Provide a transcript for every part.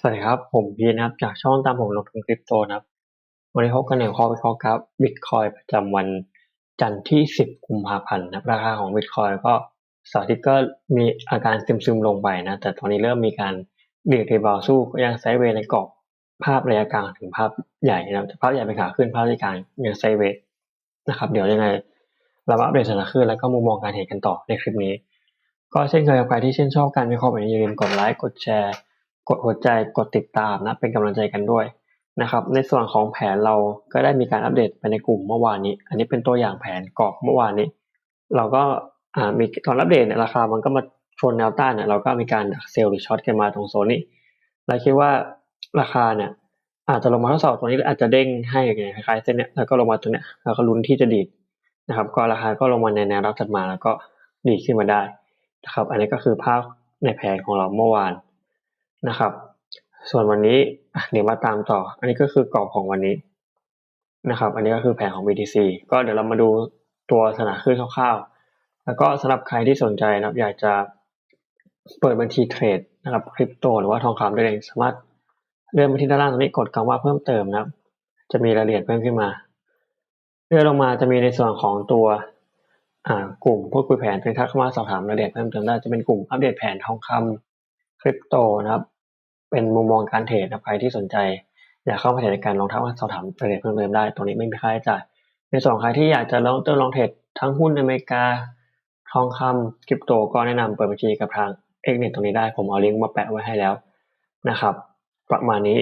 สวัสดีครับ ผมพีนะครับ จากช่องตามผมลงทุนคริปโตนะครับ วันนี้พบกันในข้อวิเคราะห์กราฟบิตคอยประจำวันจันทร์ที่ 10 กุมภาพันธ์นะราคาของบิตคอยก็สาธิตก็มีอาการซึมๆลงไปนะ แต่ตอนนี้เริ่มมีการเดีดรีบาสู้ก็ยังไซเวในกรอบภาพระยะกลางถึงภาพใหญ่นะภาพใหญ่เป็นขาขึ้นภาพระยะกลางยังไซเวนะครับ เดี๋ยวยังไงเราอัปเดตสถานการณ์แล้วก็มุมมองการเห็นกันต่อในคลิปนี้ ก็เช่นเคยใครที่ชื่นชอบการวิเคราะห์แบบนี้อย่าลืมกดไลค์กดแชร์ กดหัวใจกดติดตามนะเป็นกำลังใจกันด้วยนะครับ ในส่วนของแผนเราก็ได้มีการอัปเดตไปในกลุ่มเมื่อวานนี้ อันนี้เป็นตัวอย่างแผนกรอบเมื่อวานนี้ เราก็มีตอนอัปเดตเนี่ยราคามันก็มาชนแนวต้านเนี่ยเราก็มีการดักเซลล์หรือช็อตกันมาตรงโซนนี้เราคิดว่าราคาเนี่ยอาจจะลงมาทดสอบตัวนี้อาจจะเด้งให้อย่างคล้ายๆเส้นเนี้ยแล้วก็ลงมาตัวเนี้ยแล้วก็ลุ้นที่จะดีดนะครับ ก็ราคาก็ลงมาในแนวรับถัดมาแล้วก็ดีขึ้นมาได้นะครับ อันนี้ก็คือภาพในแผนของเราเมื่อวาน นะครับ ส่วนวันนี้เดี๋ยวมาตามต่อ อันนี้ก็คือกรอบของวันนี้นะครับ อันนี้ก็คือแผนของ BTC ก็เดี๋ยวเรามาดูตัวสถานขึ้นคร่าวๆ แล้วก็สำหรับใครที่สนใจนะครับ อยากจะเปิดบัญชีเทรดนะครับคริปโตหรือว่าทองคำได้เลยสามารถเลื่อนไปที่ด้านล่างตรงนี้กดคำว่าเพิ่มเติมนะครับ จะมีรายละเอียดเพิ่มขึ้นมาเลื่อนลงมาจะมีในส่วนของตัวกลุ่มพูดคุยแผนเป็นทักเข้ามาสอบถามรายละเอียดเพิ่มเติมได้จะเป็นกลุ่มอัปเดตแผนทองคำคริปโตนะครับ เป็นมุมมองการเทรดใครที่สนใจ อยากเข้ามาเทรดในการลองทักมาสอบถามรายละเอียดเพิ่มเติมได้ ตรงนี้ไม่มีค่าใช้จ่ายในส่วนใครที่อยากจะลองเติมลองเทรดทั้งหุ้นอเมริกา ทองคำคริปโตก็แนะนำเปิดบัญชีกับทางเอกเน็ตตรงนี้ได้ผมเอาลิงก์มาแปะไว้ให้แล้วนะครับ ประมาณนี้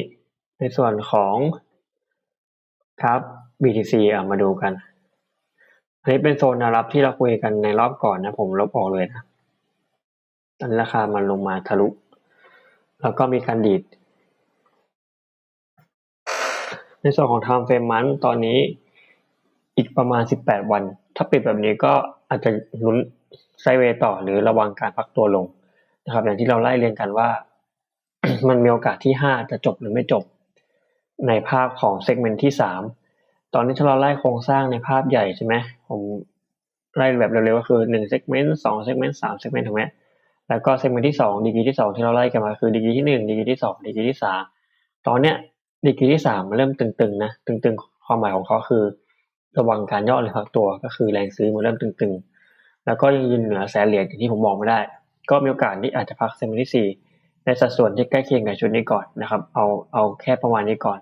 ในส่วนของครับ BTC อะมาดูกัน อันนี้เป็นโซนแนวรับที่เราคุยกันในรอบก่อนนะ ผมลบออกเลยนะ ตอนนี้ราคามันลงมาทะลุ แล้วก็มีการดีด ในส่วนของ time frame มันตอนนี้อีกประมาณ 18 วัน ถ้าปิดแบบนี้ก็อาจจะลุ้นไซเวต่อหรือระวังการพักตัวลงนะครับ อย่างที่เราไล่เรียนกันว่า มันมีโอกาสที่ 5 จะจบหรือไม่จบ ในภาพของเซกเมนต์ที่ 3 ตอนนี้ถ้าเราไล่โครงสร้างในภาพใหญ่ใช่ไหมผมไล่แบบเร็วๆก็คือ1เซกเมนต์2เซกเมนต์3เซกเมนต์ถูกไหม แล้วก็เซกเมนต์ที่2ดีกรีที่ 2 ที่เราไล่กันมาคือดีกรีที่ 1ดีกรีที่2ดีกรีที่ 3 ตอนเนี้ยดีกรีที่3มันเริ่มตึงๆนะตึงๆ ความหมายของเขาคือ ระวังการย่อหรือพักตัวก็คือแรงซื้อมันเริ่มตึงๆ แล้วก็ยังยืนเหนือแสนเหรียญอย่างที่ผมบอกไม่ได้ ก็มีโอกาสที่อาจจะพักเซกเมนต์ที่4ในสัดส่วนที่ใกล้เคียงกับชุดนี้ก่อนนะครับเอาเอาแค่ประมาณนี้ก่อน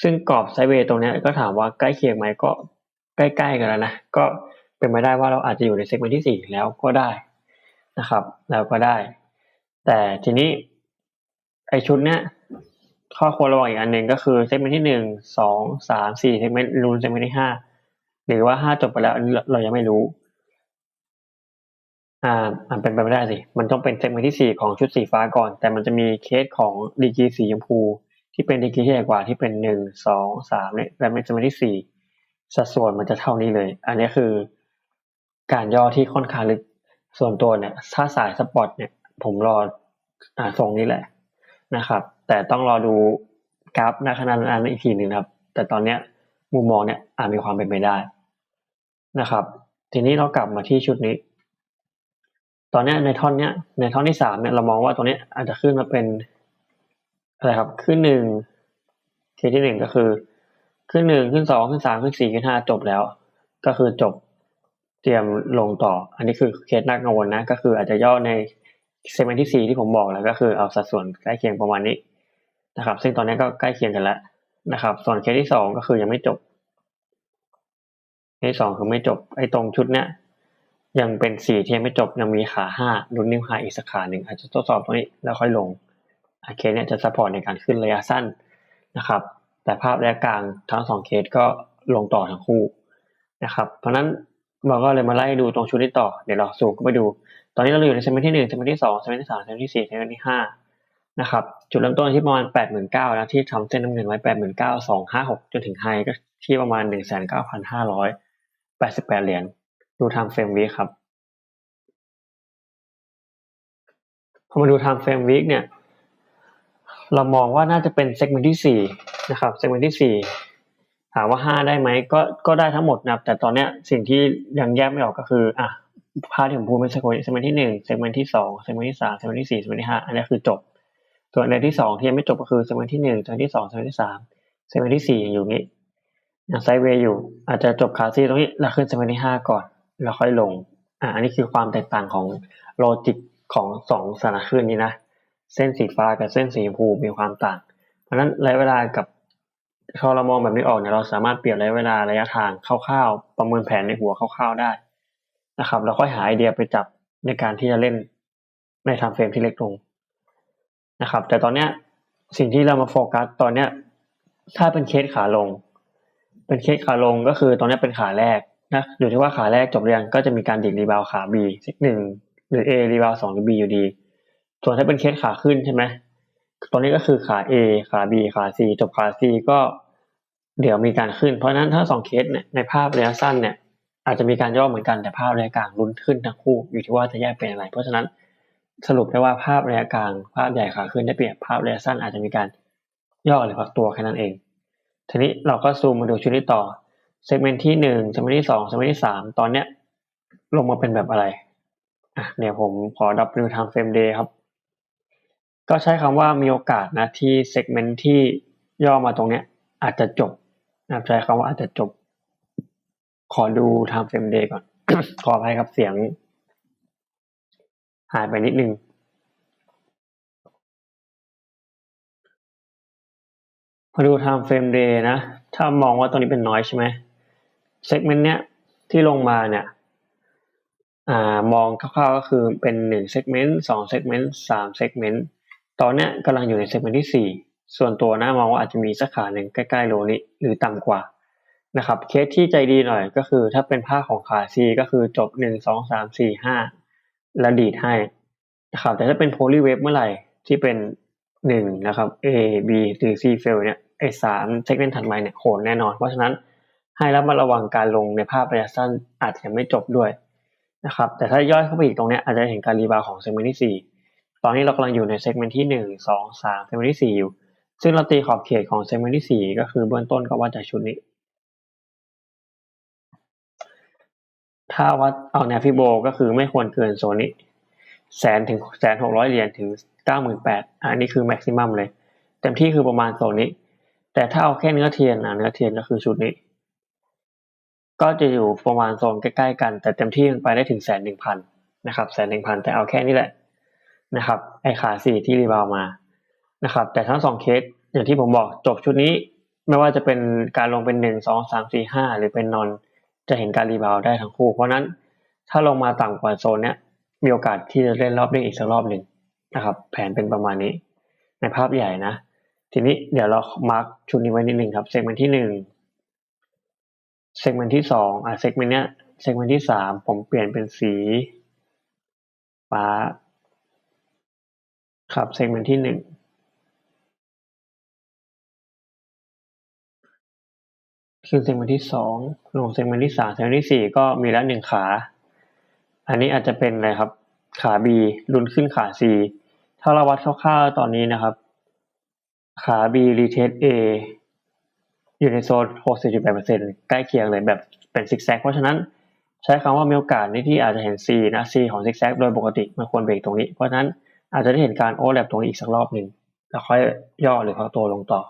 ซึ่งกรอบไซเวย์ตรงนี้ก็ถามว่าใกล้เคียงไหมก็ใกล้ๆกันแล้วนะก็เป็นไปได้ว่าเราอาจจะอยู่ในเซกเมนต์ที่4แล้วก็ได้ นะครับแล้วก็ได้ แต่ทีนี้ไอชุดเนี้ยข้อควรระวังอีกอันหนึ่งก็คือเซกเมนต์ที่หนึ่งสองสามสี่เซกเมนต์รูนเซกเมนต์ที่ห้าหรือว่าห้าจบไปแล้วเรายังไม่รู้ อ่ามันเป็นไปไม่ได้สิ มันต้องเป็นเซกเมนต์ที่สี่ของชุดสีฟ้าก่อน แต่มันจะมีเคสของดีกรีสีชมพู ที่เป็นดีกรีที่ใหญ่กว่าที่เป็นหนึ่งสองสามเนี่ยและเป็นเซกเมนต์ที่สี่สัดส่วนมันจะเท่านี้เลย อันนี้คือการย่อที่ค่อนข้างลึก ส่วนตัวเนี่ยถ้าสายสปอร์ตเนี่ยผมรออ่าทรงนี้แหละนะครับ แต่ต้องรอดูกราฟหน้าขนาดนั้นอีกทีหนึ่งครับ แต่ตอนเนี้ยมุมมองเนี่ยอาจมีความเป็นไปได้นะครับ ทีนี้เรากลับมาที่ชุดนี้ ตอนเนี้ยในท่อนเนี้ยในท่อนที่สามเนี่ยเรามองว่าตรงนี้อาจจะขึ้นมาเป็นอะไรครับขึ้นหนึ่งเคที่หนึ่งก็คือ ขึ้นหนึ่งขึ้นสองขึ้นสามขึ้นสี่ขึ้นห้าจบแล้ว ก็คือจบ เตรียมลงต่อ อันนี้คือเคสน่ากังวลนะ ก็คืออาจจะย่อในเซกเมนต์ที่สี่ที่ผมบอกแล้วก็คือเอาสัดส่วนใกล้เคียงประมาณนี้นะครับ ซึ่งตอนนี้ก็ใกล้เคียงกันแล้วนะครับ ส่วนเคสที่สองก็คือยังไม่จบเคสที่สองคือไม่จบไอ้ตรงชุดเนี้ยยังเป็นสี่ที่ยังไม่จบยังมีขาห้าลุ้นนิ้วขาอีกสักขาหนึ่งอาจจะทดสอบตรงนี้แล้วค่อยลงเคสเนี้ยจะซัพพอร์ตในการขึ้นระยะสั้นนะครับ แต่ภาพระยะกลางทั้งสองเคสก็ลงต่อทั้งคู่นะครับ เพราะนั้น เราก็เลยมาไล่ดูตรงชุดนี้ต่อ เดี๋ยวเราสูงก็ไปดู ตอนนี้เราอยู่ในเซมเมนต์ที่หนึ่งเซมเมนต์ที่สองเซมเมนต์ที่สามเซมเมนต์ที่สี่เซมเมนต์ที่ห้านะครับ จุดเริ่มต้นที่ประมาณแปดหมื่นเก้าแล้วที่ทำเส้นน้ำเงินไว้แปดหมื่นเก้าสองห้าหกจนถึงไฮก็ที่ประมาณหนึ่งแสนเก้าพันห้าร้อยแปดสิบแปดเหรียญ ดูทำเฟรมวีครับ พอมาดูทำเฟรมวีคเนี่ย เรามองว่าน่าจะเป็นเซกเมนต์ที่สี่นะครับ เซกเมนต์ที่สี่ ถามว่าห้าได้ไหมก็ก็ได้ทั้งหมดนะแต่ตอนเนี้ยสิ่งที่ยังแยกไม่ออกก็คืออะภาพที่ผมพูดเมื่อสักคเซกเมนต์ที่หนึ่งเซกเมนต์ที่สองเซกเมนต์ที่สามเซกเมนต์ที่สี่เซกเมนต์ที่ห้าอันนี้คือจบ ส่วนในที่สองที่ยังไม่จบก็คือเซกเมนต์ที่หนึ่งเซกเมนต์ที่สองเซกเมนต์ที่สามเซกเมนต์ที่สี่ยังอยู่งี้ยังไซเวย์อยู่ อาจจะจบขาซีตรงนี้แล้วขึ้นเซกเมนต์ที่ห้าก่อน แล้วค่อยลงอ่าอันนี้คือความแตกต่างของโลจิกของสองสถานคลื่นนี้นะเส้นสีฟ้ากับเส้นสีชมพูมีความต่าง เพราะฉะนั้นระยะเวลากับ พอเรามองแบบนี้ออกเนี่ยเราสามารถเปรียบระยะเวลาระยะทางคร่าวๆ ประเมินแผนในหัวคร่าวๆได้นะครับ แล้วค่อยหาไอเดียไปจับในการที่จะเล่นในทม์เฟรมที่เล็กลงนะครับ แต่ตอนเนี้ยสิ่งที่เรามาโฟกัสตอนเนี้ยถ้าเป็นเคสขาลง เป็นเคสขาลงก็คือตอนนี้เป็นขาแรกนะอยู่ที่ว่าขาแรกจบเรียงก็จะมีการดิดรีบาวขา B สักหนึ่งหรือ A รีบาวสองหรือ B อยู่ดี ส่วนถ้าเป็นเคสขาขึ้นใช่ไหม ตอนนี้ก็คือขา A ขา B ขา C จบขา C ก็เดี๋ยวมีการขึ้น เพราะนั้นถ้าสองเคสเนี่ยในภาพระยะสั้นเนี่ยอาจจะมีการย่อเหมือนกันแต่ภาพระยะกลางลุ้นขึ้นทั้งคู่อยู่ที่ว่าจะแยกเป็นอะไร เพราะฉะนั้นสรุปได้ว่าภาพระยะกลางภาพใหญ่ขาขึ้นได้เปรียบภาพระยะสั้นอาจจะมีการย่อหรือพักตัวแค่นั้นเอง ทีนี้เราก็ซูมมาดูชุดนี้ต่อเซกเมนต์ที่หนึ่งเซกเมนต์ที่สองเซกเมนต์ที่สามตอนเนี้ยลงมาเป็นแบบอะไรอะเนี่ยผมขอดับดูทางเฟรมเดย์ครับ ก็ใช้คำว่ามีโอกาสนะที่เซกเมนต์ที่ย่อมาตรงเนี้ยอาจจะจบนะใช้คำว่าอาจจะจบ ขอดูทางเฟรมเดย์ก่อน ขออภัยครับเสียง หายไปนิดนึงมาดูไทม์เฟรมเดย์นะ ถ้ามองว่าตรงนี้เป็นน้อยใช่ไหมเซกเมนต์เนี้ยที่ลงมาเนี่ยอ่ามองคร่าวๆก็คือเป็นหนึ่งเซกเมน ตอนนี้กำลังอยู่ในเซกเมนต์ที่สี่ส่วนตัวนะมองว่าอาจจะมีสักขาหนึ่งใกล้ๆโลนี้หรือต่ำกว่านะครับเคสที่ใจดีหน่อยก็คือถ้าเป็นภาคของขา C ก็คือจบหนึ่งสองสามสี่ห้าแล้วดีดให้นะครับแต่ถ้าเป็นโพลีเวฟเมื่อไหร่ที่เป็นหนึ่งนะครับ A B หรือ C fail เนี่ยไอสามเซกเมนต์ถัดมาเนี่ยโหดแน่นอน เพราะฉะนั้นให้ระมัดระวังการลงในภาพระยะสั้นอาจจะไม่จบด้วยนะครับแต่ถ้าย่อยเข้าไปอีกตรงนี้อาจจะเห็นการรีบาวของเซกเมนต์ที่สี่ ตอนนี้เรากำลังอยู่ในเซกเมนต์ที่หนึ่งสองสามเซกเมนต์ที่สี่อยู่ ซึ่งเราตีขอบเขตของเซกเมนต์ที่สี่ก็คือเบื้องต้นก็วัดจากชุดนี้ ถ้าวัดเอาแนวฟิโบก็คือไม่ควรเกินโซนนี้แสนถึงแสนหกร้อยเหรียญถึงเก้าหมื่นแปดอันนี้คือแม็กซิมัมเลย เต็มที่คือประมาณโซนนี้ แต่ถ้าเอาแค่เนื้อเทียนนะเนื้อเทียนก็คือชุดนี้ ก็จะอยู่ประมาณโซนใกล้ๆกัน แต่เต็มที่ไปได้ถึงแสนหนึ่งพันนะครับแสนหนึ่งพันแต่เอาแค่นี้แหละ นะครับไอขาสี่ที่รีบาวมานะครับ แต่ทั้งสองเคสอย่างที่ผมบอกจบชุดนี้ไม่ว่าจะเป็นการลงเป็นหนึ่งสองสามสี่ห้าหรือเป็นนอนจะเห็นการรีบาวได้ทั้งคู่ เพราะนั้นถ้าลงมาต่ำกว่าโซนเนี้ยมีโอกาสที่จะเล่นรอบเด้งอีกสักรอบหนึ่งนะครับ แผนเป็นประมาณนี้ ในภาพใหญ่นะ ทีนี้เดี๋ยวเรามาร์กชุดนี้ไว้นิดหนึ่งครับเซกเมนต์ที่หนึ่งเซกเมนต์ที่สองอะเซกเมนต์เนี้ยเซกเมนต์ที่สามผมเปลี่ยนเป็นสีฟ้า ครับเซกเมนต์ที่หนึ่งขึ้นเซกเมนต์ที่สองลงเซกเมนต์ที่สามเซกเมนต์ที่สี่ก็มีแล้วหนึ่งขา อันนี้อาจจะเป็นอะไรครับ ขา B ลุนขึ้นขา C ถ้าเราวัดคร่าวๆตอนนี้นะครับ ขา B รีเทส A อยู่ในโซน 60.8%ใกล้เคียงเลยแบบเป็นซิกแซก เพราะฉะนั้นใช้คำว่ามีโอกาสนี่ที่อาจจะเห็น C นะ C ของซิกแซกโดยปกติมันควรเบรกตรงนี้ เพราะฉะนั้น อาจจะได้เห็นการโอเวอร์แลปตรงนี้อีกสักรอบหนึ่งแล้วค่อยย่อหรือพักตัวลงต่อ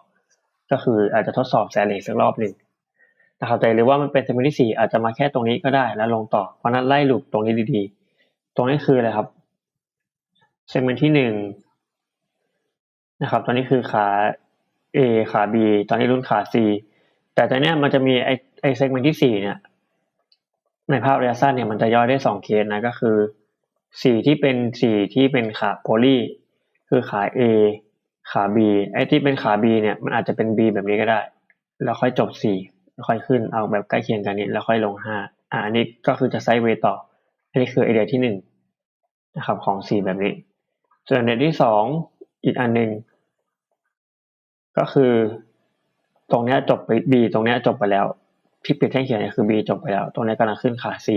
ก็คืออาจจะทดสอบแซนเลสักรอบหนึ่งนะครับแต่หรือว่ามันเป็นเซมนต์ที่สี่อาจจะมาแค่ตรงนี้ก็ได้แล้วลงต่อ เพราะนั้นไล่ลุดตรงนี้ดีๆ ตรงนี้คืออะไรครับเซกเมนต์ที่หนึ่งนะครับ ตอนนี้คือขา A ขา B ตอนนี้รุ่นขา C แต่ตอนนี้มันจะมีไอไอเซกเมนต์ที่สี่เนี่ย ในภาพระยะสั้นเนี่ยมันจะย่อยได้สองเคสนะก็คือ สี่ที่เป็นสี่ที่เป็นขาโพลีคือขา A ขา B ไอที่เป็นขา B เนี่ยมันอาจจะเป็น B แบบนี้ก็ได้ แล้วค่อยจบสี่แล้วค่อยขึ้นเอาแบบใกล้เคียงกันนี้แล้วค่อยลงห้าอ่าอันนี้ก็คือจะไซด์เวย์ต่อ อันนี้คือไอเดียที่หนึ่งนะครับของสี่แบบนี้ ส่วนไอเดียที่สองอีกอันหนึ่งก็คือ ตรงนี้จบไป B ตรงนี้จบไปแล้วที่ปิดแท่งเขียนเนี่ยคือ B จบไปแล้ว ตรงนี้กำลังขึ้นขา C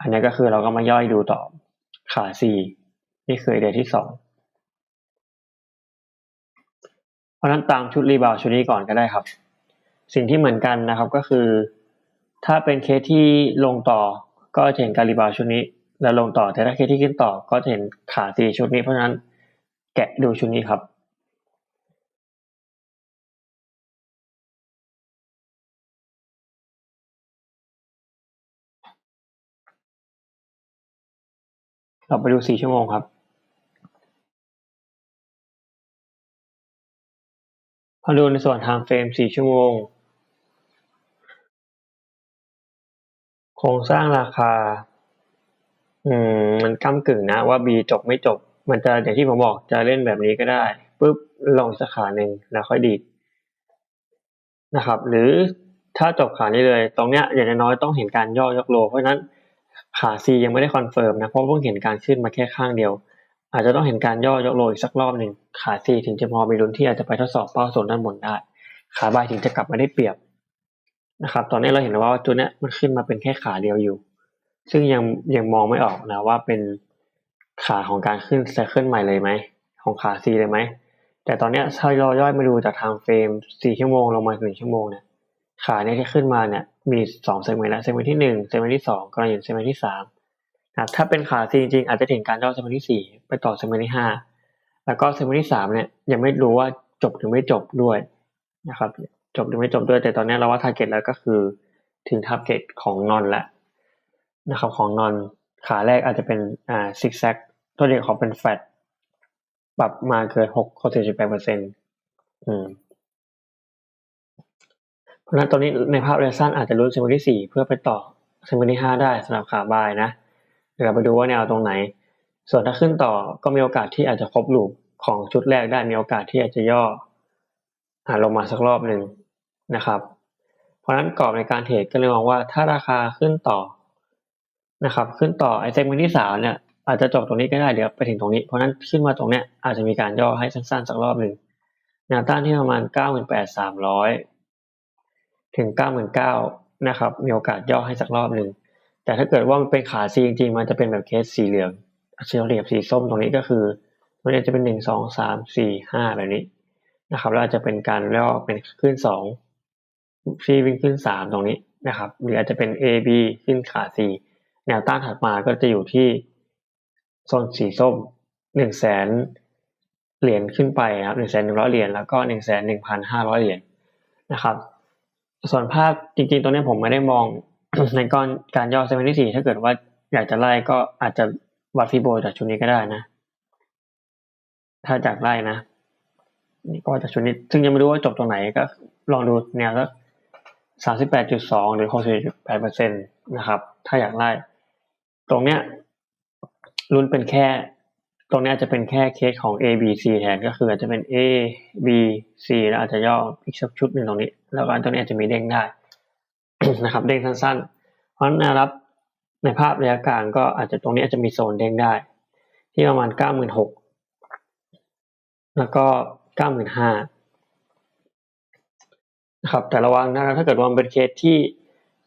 อันนี้ก็คือเราก็มาย่อยดูต่อ ขาสี่นี่คือไอเดียที่สองเพราะนั้นตามชุดรีบาวชุดนี้ก่อนก็ได้ครับ สิ่งที่เหมือนกันนะครับก็คือ ถ้าเป็นเคสที่ลงต่อก็จะเห็นการรีบาวชุดนี้ แล้วลงต่อแต่ถ้าเคสที่ขึ้นต่อก็จะเห็นขาสี่ชุดนี้เพราะฉะนั้นแกะดูชุดนี้ครับ เราไปดูสี่ชั่วโมงครับพอดูในส่วนทางเฟรมสี่ชั่วโมง โครงสร้างราคา อืม มันก้ากึ่งนะว่า B จบไม่จบ มันจะอย่างที่ผมบอกจะเล่นแบบนี้ก็ได้ปุ๊บลงสาขาหนึ่งแล้วค่อยดีดนะครับ หรือถ้าจบขานี้เลย ตรงเนี้ยอย่างน้อยต้องเห็นการย่อยกโล เพราะฉะนั้น ขา C ยังไม่ได้คอนเฟิร์มนะเพราะเพิ่งเห็นการขึ้นมาแค่ข้างเดียว อาจจะต้องเห็นการย่อยกโลอีกสักรอบหนึ่งขา C ถึงจะพอมีลุ้นที่อาจจะไปทดสอบเป้าโซนด้านบนได้ ขาบายถึงจะกลับมาได้เปรียบนะครับตอนนี้เราเห็นว่าจุดนี้มันขึ้นมาเป็นแค่ขาเดียวอยู่ ซึ่งยังยังมองไม่ออกนะว่าเป็นขาของการขึ้นไซเคิลใหม่เลยไหมของขา C เลยไหมแต่ตอนนี้ถ้าย่อยมาดูจากทางเฟรม 4 ชั่วโมงลงมา1ชั่วโมงเนี่ยขาเนี่ยที่ขึ้นมาเนี่ย มี2เซกเมนต์แล้วเซกเมนต์ที่1เซกเมนต์ที่2กำลังอยู่เซกเมนต์ที่3นะถ้าเป็นขา C จริงๆอาจจะถึงการย่อเซกเมนต์ที่4ไปต่อเซกเมนต์ที่5แล้วก็เซกเมนต์ที่3เนี่ยยังไม่รู้ว่าจบหรือไม่จบด้วยนะครับ จบหรือไม่จบด้วยแต่ตอนนี้เราว่าทาร์เก็ตแล้วก็คือถึงทาร์เก็ตของนอนแล้วนะครับของนอนขาแรกอาจจะเป็นอ่าซิกแซกตัวเดียวของเป็นแฟตปรับมาเกินหกหกสิบแปดเปอร์เซ็นต์อืม เพราะนั้นตอนนี้ในภาพระยะสั้นอาจจะรู้เซมิบอร์ที่สี่เพื่อไปต่อเซมิบอร์ที่ห้าได้สำหรับขาบายนะเดี๋ยวเราไปดูว่าแนวตรงไหน ส่วนถ้าขึ้นต่อก็มีโอกาสที่อาจจะครบลูปของชุดแรกได้มีโอกาสที่อาจจะย่อหลงมาสักรอบหนึ่งนะครับ เพราะนั้นกรอบในการเทรดก็เลยมองว่าถ้าราคาขึ้นต่อนะครับ ขึ้นต่อไอเซมิบอร์ที่สามเนี่ยอาจจะจบตรงนี้ก็ได้เดี๋ยวไปถึงตรงนี้ เพราะนั้นขึ้นมาตรงเนี้ยอาจจะมีการย่อให้สั้นๆสักรอบหนึ่งแนวต้านที่ประมาณ 9,800 ถึงเก้าหมื่นะครับ มีโอกาสย่อให้สักรอบหนึ่ง แต่ถ้าเกิดว่ามันเป็นขาซีจริงๆ มันจะเป็นแบบเคสสีเหลืองเชียวเหลี่ยบสีส้มตรงนี้ก็คือ มันจะเป็นหนึ่งสองสามสี่ห้าแบบนี้นะครับแล้วอาจจะเป็นการย่อเป็นขึ้นสองซีวิ่งขึ้นสามตรงนี้นะครับ หรืออาจจะเป็น A B ขึ้นขา C แนวต้านถัดมาก็จะอยู่ที่โซนสีส้มหนึ่งแสนเหรียญขึ้นไปนะครับหนึ่งแสนหนึ่งร้อยเหรียญแล้วก็หนึ่งแสนหนึ่งพันห้าร้อยเหรียญนะครับ ส่วนภาพจริงๆ ตัวนี้ผมไม่ได้มองในก้อนการย่อเซเว่นที่สี่ถ้าเกิดว่าอยากจะไล่ก็อาจจะวัดฟีโบจากชุดนี้ก็ได้นะ ถ้าจากไล่นะ นี่ก็จากชุดนี้ ซึ่งยังไม่รู้ว่าจบตรงไหนก็ลองดูแนวสักสามสิบแปดจุดสองหรือหกสิบแปดเปอร์เซ็นตนะครับ ถ้าอยากไล่ ตรงเนี้ยรุ่นเป็นแค่ ตรงนี้อาจจะเป็นแค่เคสของ A B C แทนก็คืออาจจะเป็น A B C แล้วอาจจะย่ออีกสักชุดหนึ่งตรงนี้ แล้วก็ตรงนี้อาจจะมีเด้งได้นะครับเด้งสั้นๆ เพราะแนวรับในภาพระยะกลางก็อาจจะตรงนี้อาจจะมีโซนเด้งได้ ที่ประมาณเก้าหมื่นหกแล้วก็เก้าหมื่นห้านะครับแต่ระวังนะครับถ้าเกิดว่ามันเป็นเคสที่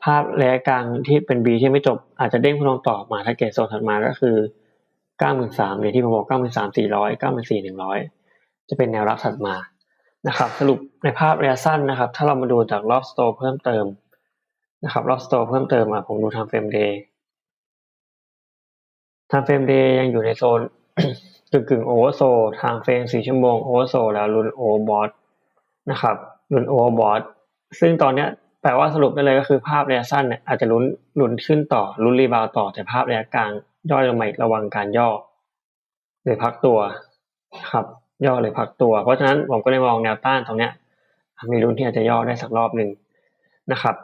ภาพระยะกลางที่เป็น B ที่ไม่จบอาจจะเด้งพลงต่อมาถ้าเกตโซนถัดมาก็คือเก้าหมื่นสามเนี่ยที่ผมบอกเก้าหมื่นสามสี่ร้อยเก้าหมื่นสี่หนึ่งร้อยจะเป็นแนวรับถัดมา นะครับสรุปในภาพระยะสั้นนะครับ ถ้าเรามาดูจากรอบสโตร์เพิ่มเติมนะครับรอบสโตร์เพิ่มเติมอะผมดูทางเฟรมเดย์ทางเฟรมเดย์ยังอยู่ในโซนกึ่งกึ่งโอเวอร์โซทางเฟรมสี่ชั่วโมงโอเวอร์โซแล้วรุนโอเวอร์บอทนะครับรุนโอเวอร์บอทซึ่งตอนเนี้ยแปลว่าสรุปได้เลยก็คือภาพระยะสั้นเนี่ยอาจจะลุ้นลุ้นขึ้นต่อลุ้นรีบาวต่อแต่ภาพระยะกลางย่อลงมาระวังการย่อหรือพักตัวครับ ย่อหรือพักตัว เพราะฉะนั้นผมก็เลยมองแนวต้านตรงเนี้ย มีรุ่นที่อาจจะย่อได้สักรอบหนึ่งนะครับ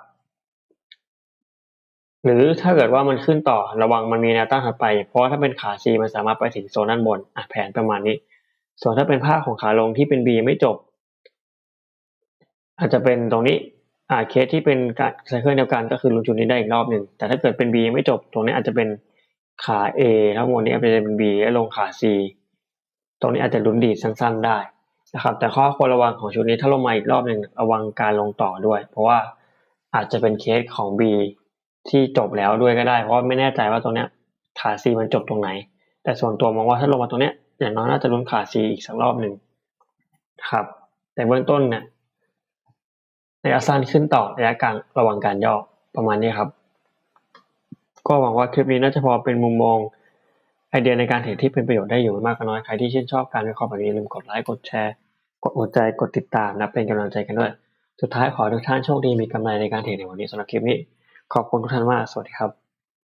หรือถ้าเกิดว่ามันขึ้นต่อระวังมันมีแนวต้านถัดไป เพราะถ้าเป็นขา C มันสามารถไปถึงโซนด้านบนอะแผนประมาณนี้ ส่วนถ้าเป็นภาพของขาลงที่เป็น B ไม่จบ อาจจะเป็นตรงนี้อ่าเคสที่เป็นการไซเคิลเดียวกันก็คือลุ้นจุดนี้ได้อีกรอบหนึ่งแต่ถ้าเกิดเป็น B ไม่จบ ตรงนี้อาจจะเป็นขา A ทั้งหมดนี้อาจจะเป็น B และลงขา C ตรงนี้อาจจะลุ้นดีสั้น ๆได้นะครับ แต่ข้อควรระวังของชุดนี้ถ้าลงมาอีกรอบหนึ่งระวังการลงต่อด้วย เพราะว่าอาจจะเป็นเคสของ B ที่จบแล้วด้วยก็ได้ เพราะไม่แน่ใจว่าตรงนี้ขา C มันจบตรงไหน แต่ส่วนตัวมองว่าถ้าลงมาตรงนี้อย่างน้อยน่าจะลุ้นขา C อีกสักรอบหนึ่งนะครับ แต่เบื้องต้นเนี่ยระยะสั้นขึ้นต่อระยะกลางระวังการย่อประมาณนี้ครับ ก็หวังว่าคลิปนี้น่าจะพอเป็นมุมมอง ไอเดียในการเทรดที่เป็นประโยชน์ได้อยู่ไม่มากก็น้อยใครที่ชื่นชอบการวิเคราะห์แบบนี้ลืมกดไลค์กดแชร์ กดหัวใจกดติดตามนะเป็นกำลังใจกันด้วยสุดท้ายขอทุกท่านโชคดีมีกำไรในการเทรดในวันนี้สำหรับคลิปนี้ ขอบคุณทุกท่านมากสวัสดีครับ